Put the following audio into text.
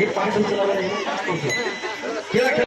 हे पाठ उचलावं नाही